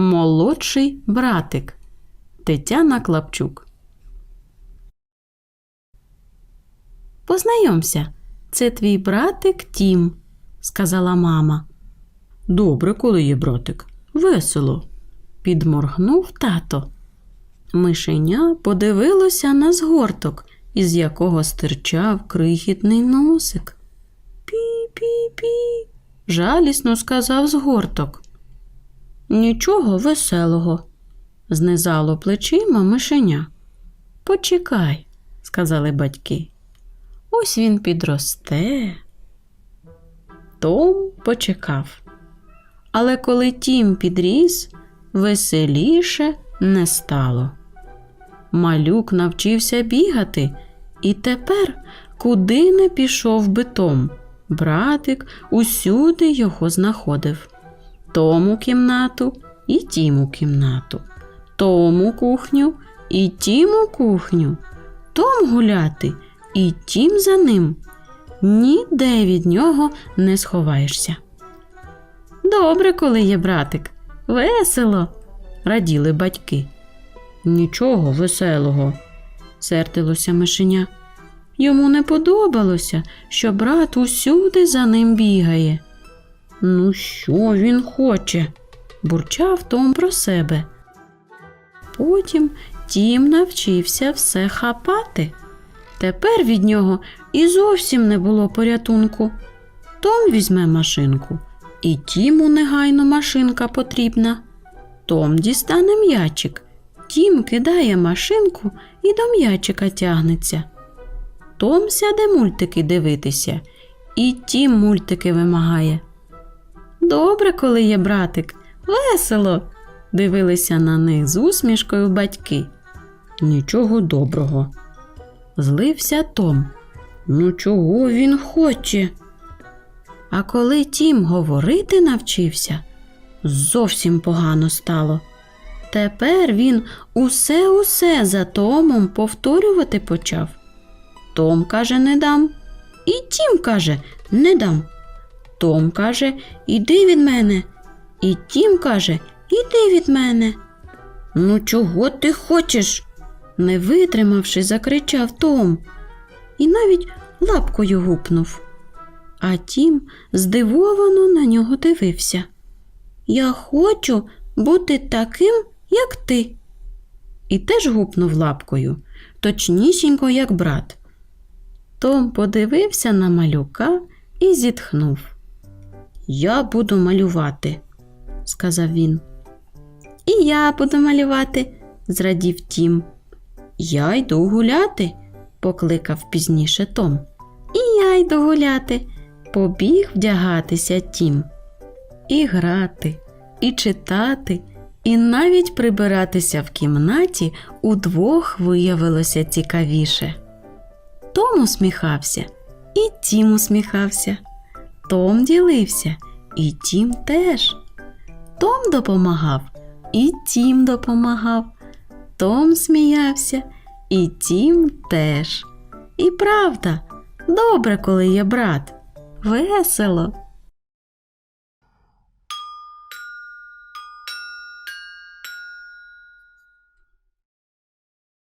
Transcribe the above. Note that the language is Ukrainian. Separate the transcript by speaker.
Speaker 1: молодший братик Тетяна Клапчук. Познайомся, це твій братик Тім, сказала мама. Добре, коли є братик. Весело, підморгнув тато. Мишеня подивилося на згорток, із якого стирчав крихітний носик. Пі-пі-пі, жалісно сказав згорток. Нічого веселого, знизало плечима мишеня. Почекай, сказали батьки. Ось він підросте. Том почекав. Але коли тім підріс, веселіше не стало. Малюк навчився бігати, і тепер куди не пішов би Том, братик усюди його знаходив. Тому кімнату і тіму кімнату, тому кухню і тіму кухню, Том гуляти і тім за ним. Ніде від нього не сховаєшся. Добре, коли є братик. Весело, раділи батьки. Нічого веселого, сердилося мишеня. Йому не подобалося, що брат усюди за ним бігає. Ну, що він хоче? бурчав Том про себе. Потім Тім навчився все хапати. Тепер від нього і зовсім не було порятунку. Том візьме машинку, і Тіму негайно машинка потрібна. Том дістане м'ячик, Тім кидає машинку і до м'ячика тягнеться. Том сяде мультики дивитися, і Тім мультики вимагає. Добре, коли є братик, весело. дивилися на них з усмішкою батьки. Нічого доброго. Злився Том. Ну, чого він хоче? А коли Тім говорити навчився, зовсім погано стало. Тепер він усе усе за Томом повторювати почав. Том каже, не дам. І Тім каже, не дам. Том каже, іди від мене. І Тім каже, іди від мене. Ну, чого ти хочеш? не витримавши, закричав Том і навіть лапкою гупнув. А Тім здивовано на нього дивився. Я хочу бути таким, як ти. І теж гупнув лапкою, точнісінько, як брат. Том подивився на малюка і зітхнув. Я буду малювати, сказав він. І я буду малювати, зрадів Тім. Я йду гуляти, покликав пізніше Том. І я йду гуляти, побіг вдягатися Тім. І грати, і читати, і навіть прибиратися в кімнаті удвох виявилося цікавіше. Том усміхався, і Тім усміхався. Том ділився, і Тім теж. Том допомагав, і Тім допомагав. Том сміявся, і Тім теж. І правда, добре, коли є брат. Весело.